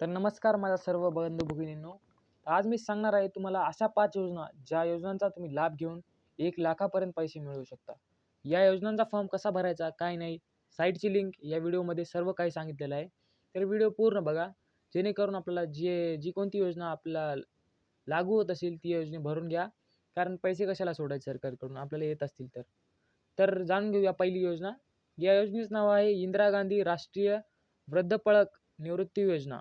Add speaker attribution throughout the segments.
Speaker 1: तर नमस्कार माझ्या सर्व बंधू भगिनींनो. आज मी सांगणार आहे तुम्हाला अशा पाच योजना ज्या योजनांचा तुम्ही लाभ घेऊन एक लाखापर्यंत पैसे मिळवू शकता. या योजनांचा फॉर्म कसा भरायचा काय नाही साईटची लिंक या व्हिडिओमध्ये सर्व काही सांगितलेलं आहे. तर व्हिडिओ पूर्ण बघा. जेणेकरून आपल्याला जे जी कोणती योजना आपल्याला लागू होत असेल ती योजना भरून घ्या. कारण पैसे कशाला सोडायचे सरकारकडून? आपल्याला येत असतील तर. तर जाणून घेऊया पहिली योजना. या योजनेचं नाव आहे इंदिरा गांधी राष्ट्रीय वृद्धपळक निवृत्ती योजना.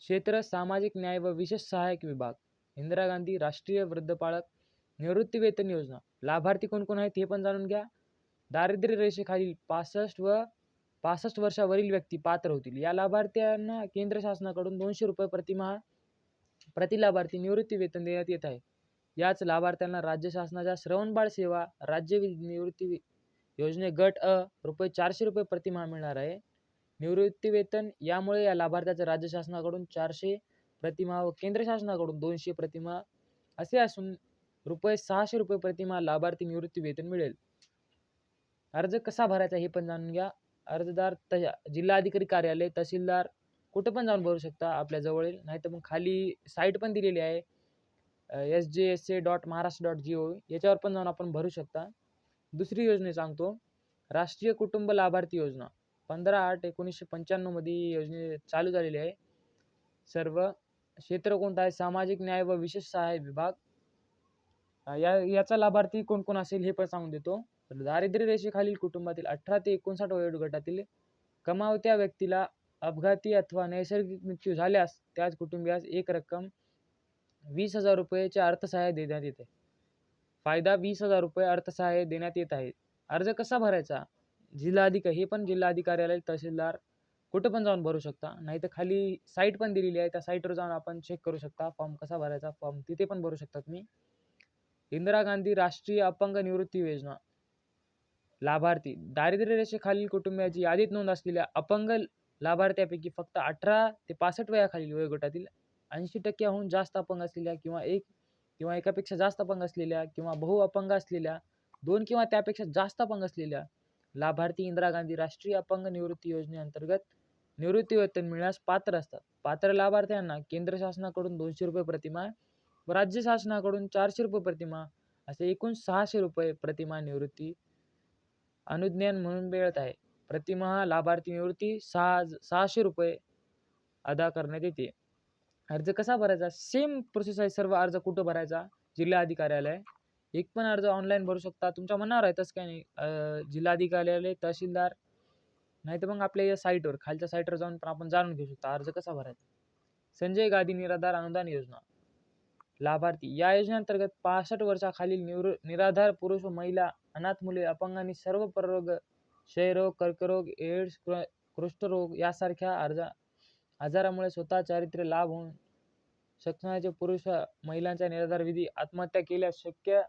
Speaker 1: क्षेत्र सामाजिक न्याय व विशेष सहाय्यक विभाग इंदिरा गांधी राष्ट्रीय वृद्धपाळक निवृत्ती वेतन योजना. लाभार्थी कोण कोण आहेत हे पण जाणून घ्या. दारिद्र्य रेषेखालील पासष्ट व पासष्ट वर्षावरील व्यक्ती पात्र होतील. या लाभार्थ्यांना केंद्र शासनाकडून दोनशे रुपये प्रतिमाह प्रति लाभार्थी निवृत्ती वेतन देण्यात येत आहे. याच लाभार्थ्यांना राज्य शासनाच्या श्रवणबाळ सेवा राज्य वि- निवृत्ती योजने गट अ रुपये चारशे रुपये प्रतिमाह मिळणार आहे. निवृत्ती वेतन यामुळे या लाभार्थ्याचं राज्य शासनाकडून चारशे प्रतिमा व केंद्र शासनाकडून दोनशे प्रतिमा असे असून रुपये सहाशे रुपये प्रतिमा लाभार्थी निवृत्ती वेतन मिळेल. अर्ज कसा भरायचा हे पण जाणून घ्या. अर्जदार त जिल्हाधिकारी कार्यालय तहसीलदार कुठं पण जाऊन भरू शकता आपल्या जवळील. नाही तर मग खाली साईट पण दिलेली आहे. S J S A dot Maharashtra dot G O याच्यावर पण जाऊन आपण भरू शकता. दुसरी योजना सांगतो. राष्ट्रीय कुटुंब लाभार्थी योजना. पंधरा आठ एकोणीसशे पंच्याण्णवमध्ये ही योजने चालू झालेली आहे. सर्व क्षेत्र कोणतं आहे? सामाजिक न्याय व विशेष सहाय्य विभाग. या याचा लाभार्थी कोण कोण असेल हे पण सांगून देतो. दारिद्र्य रेषेखालील कुटुंबातील अठरा ते एकोणसाठ वयोगटातील कमावत्या व्यक्तीला अपघाती अथवा नैसर्गिक मृत्यू झाल्यास त्याच कुटुंबियास एक रक्कम वीस हजार रुपयाचे अर्थसहाय्य देण्यात येते. फायदा वीस हजार रुपये अर्थसहाय्य देण्यात येत आहे. अर्ज कसा भरायचा? जिल्हाधिकारी हे पण जिल्हाधिकार्यालय तहसीलदार कुठं पण जाऊन भरू शकता. नाही तर खाली साईट पण दिलेली आहे. त्या साईटवर जाऊन आपण चेक करू शकता. फॉर्म कसा भरायचा फॉर्म तिथे पण भरू शकता तुम्ही इंदिरा गांधी राष्ट्रीय अपंग निवृत्ती योजना. लाभार्थी. दारिद्र्य रेषेखालील कुटुंबियाची यादीत नोंद असलेल्या अपंग लाभार्थ्यापैकी फक्त अठरा ते पासष्ट वयाखालील वयोगटातील ऐंशी टक्क्याहून जास्त अपंग असलेल्या किंवा एक किंवा एकापेक्षा जास्त अपंग असलेल्या किंवा बहु अपंग असलेल्या दोन किंवा त्यापेक्षा जास्त अपंग असलेल्या लाभार्थी इंदिरा गांधी राष्ट्रीय अपंग निवृत्ती योजनेअंतर्गत निवृत्ती वेतन मिळण्यास पात्र असतात. पात्र लाभार्थ्यांना केंद्र शासनाकडून दोनशे रुपये प्रतिमा व राज्य शासनाकडून चारशे रुपये प्रतिमा असे एकूण सहाशे रुपये प्रतिमा निवृत्ती अनुज्ञान म्हणून मिळत आहे. प्रतिमा लाभार्थी निवृत्ती सहा सहाशे रुपये अदा करण्यात येते. अर्ज कसा भरायचा? सेम प्रोसेस आहे. सर्व अर्ज कुठं भरायचा? जिल्हा अधिकार्यालय. एक पण अर्ज ऑनलाईन भरू शकता. तुमच्या मनावर आहे तसं काय नाही. अं, तहसीलदार नाही तर मग आपल्या या साईटवर खालच्या साईटवर जाऊन पण आपण जाणून घेऊ शकता. अर्ज कसा भरायचा? संजय गांधी निराधार अनुदान योजना. लाभार्थी. या योजनेअंतर्गत पासष्ट वर्षाखालील निवृ निराधार पुरुष व महिला अनाथ मुले अपंगांनी सर्व प्ररोग क्षयरोग कर्करोग एड्स कृष्ठरोग यासारख्या अर्जा आजारामुळे स्वतः चारित्र्य लाभ होऊन शकणाचे पुरुष महिलांच्या निराधार विधी आत्महत्या केल्यास शक्य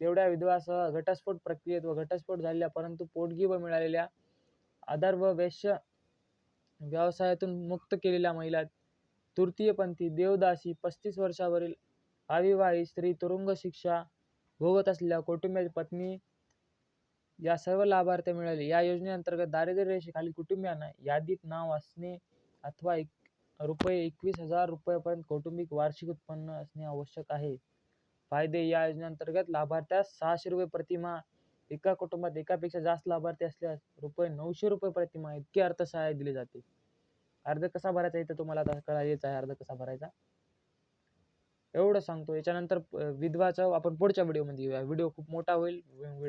Speaker 1: तेवढ्या विधवासह घटस्फोट प्रक्रियेत व घटस्फोट झालेल्या परंतु पोटगी व मिळालेल्या आधार व वैश्य व्यवसायातून मुक्त केलेल्या महिला तृतीयपंथी देवदासी पस्तीस वर्षावरील अविवाहित स्त्री तुरुंग शिक्षा भोगत असलेल्या कुटुंबाची पत्नी या सर्व लाभार्थी मिळाले. या योजनेअंतर्गत दारिद्र्य रेषेखालील कुटुंबियांना यादीत नाव असणे अथवा एक रुपये एकवीस हजार रुपयापर्यंत कौटुंबिक वार्षिक उत्पन्न असणे आवश्यक आहे. फायदे या योजनेअंतर्गत लाभार्थ्यास सहाशे रुपये प्रतिमा एका कुटुंबात एकापेक्षा जास्त लाभार्थी असल्यास रुपये नऊशे रुपये प्रतिमा इतके अर्थसहाय्य दिले जाते. अर्ज कसा भरायचा इथं तुम्हाला आता कळायचं आहे अर्ज कसा भरायचा? एवढं सांगतो. याच्यानंतर विधवाचा आपण पुढच्या व्हिडिओमध्ये घेऊया व्हिडिओ खूप मोठा होईल.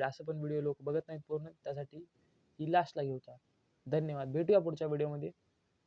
Speaker 1: असं पण व्हिडिओ लोक बघत नाहीत पूर्ण. त्यासाठी ही लास्टला घेऊचा. धन्यवाद. भेटूया पुढच्या व्हिडिओमध्ये.